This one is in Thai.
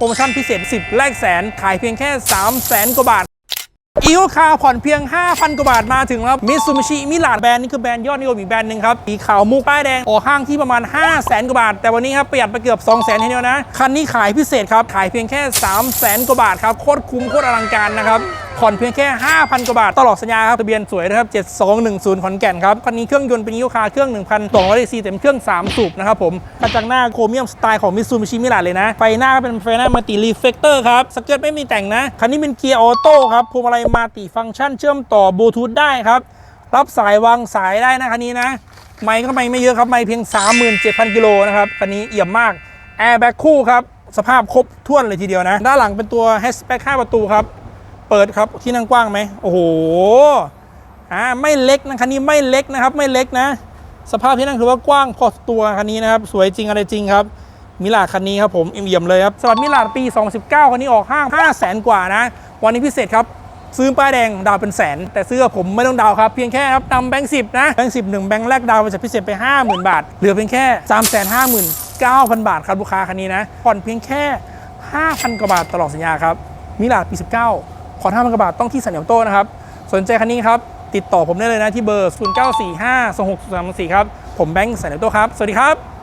โปรโมชั่นพิเศษ 10 แลกแสน ขายเพียงแค่ 3 0 0แสนกว่าบาท อีโอคาผ่อนเพียง 5,000 กว่าบาทมาถึงแล้วมิซูมิชิมิลาดแบรนด์นี่คือแบรนด์ยอดนิยมอีกแบรนด์หนึ่งครับสีขาวมุกป้ายแดงออกห้างที่ประมาณ 5 0 0แสนกว่าบาท แต่วันนี้ครับประหยัดไปเกือบ 2 0 0แสนทีเดียวนะ คันนี้ขายพิเศษครับ ขายเพียงแค่ 3 0 0แสนกว่าบาทครับโคตรคุ้มโคตรอลังการนะครับ ผ่อนเพียงแค่ 5,000 กว่าบาท ตลอดสัญญาครับ ทะเบียนสวยนะครับ 7210 ขอนแก่นครับ คันนี้เครื่องยนต์เป็นยูคาเครื่อง 1,200ซีเต็มเครื่อง 3 สูบนะครับผม กระจังหน้าโครเมียมสไตล์ของมิซูมิชิมิลาเลยนะ ไฟหน้าก็เป็นไฟหน้ามัลติรีเฟกเตอร์ครับ สเกิร์ตไม่มีแต่งนะ คันนี้เป็นเกียร์ออโต้ครับ พวงมาลัยมัลติฟังก์ชันเชื่อมต่อบลูทูธได้ครับ รับสายวางสายได้นะคันนี้นะ ไมค์ก็ไม่ไม่เยอะครับ ไมค์เพียง 37,000กิโลนะครับคันนี้เอี่ยมมากแอร์แบ็คคู่ครับสภาพครบถ้วนเลยทีเดียวนะ ด้านหลังเป็นตัวแฮชแบ็ก5ประตูครับ เปิดครับที่นั่งกว้างไหมโอ้โหอ่าไม่เล็กนะคันนี้ไม่เล็กนะครับ ไม่เล็กนะ สภาพที่นั่งถือว่ากว้างพอตัวคันนี้นะครับ สวยจริงอะไรจริงครับมิลาคันนี้ครับผมเอี่ยมเลยครับสำหรับมิลาปี 2019 คันนี้ออกห้าง5 0 0แสนกว่านะ วันนี้พิเศษครับ ซื้อป้ายแดงดาวเป็นแสน แต่ซื้อผมไม่ต้องดาวครับ เพียงแค่ครับนำแบงค์สินะแบงค์สิบหนึ่งแบงค์แรกดาวไปจากพิเศษไป 50,000 บาท เหลือเพียงแค่ 3 5 9 0 0 0 บาทครับลูกค้าคันนี้นะผ่อนเพียงแค่ 5,000 กว่าบาทตลอดสัญญาครับมิลาปี 19 ผ่อน5,000กว่าบาทต้องที่สัญญาโต้นะครับ สนใจคันนี้ครับ ติดต่อผมได้เลยนะที่เบอร์0945 26 3 4ครับ ผมแบงค์สัญญาโต้ครับ สวัสดีครับ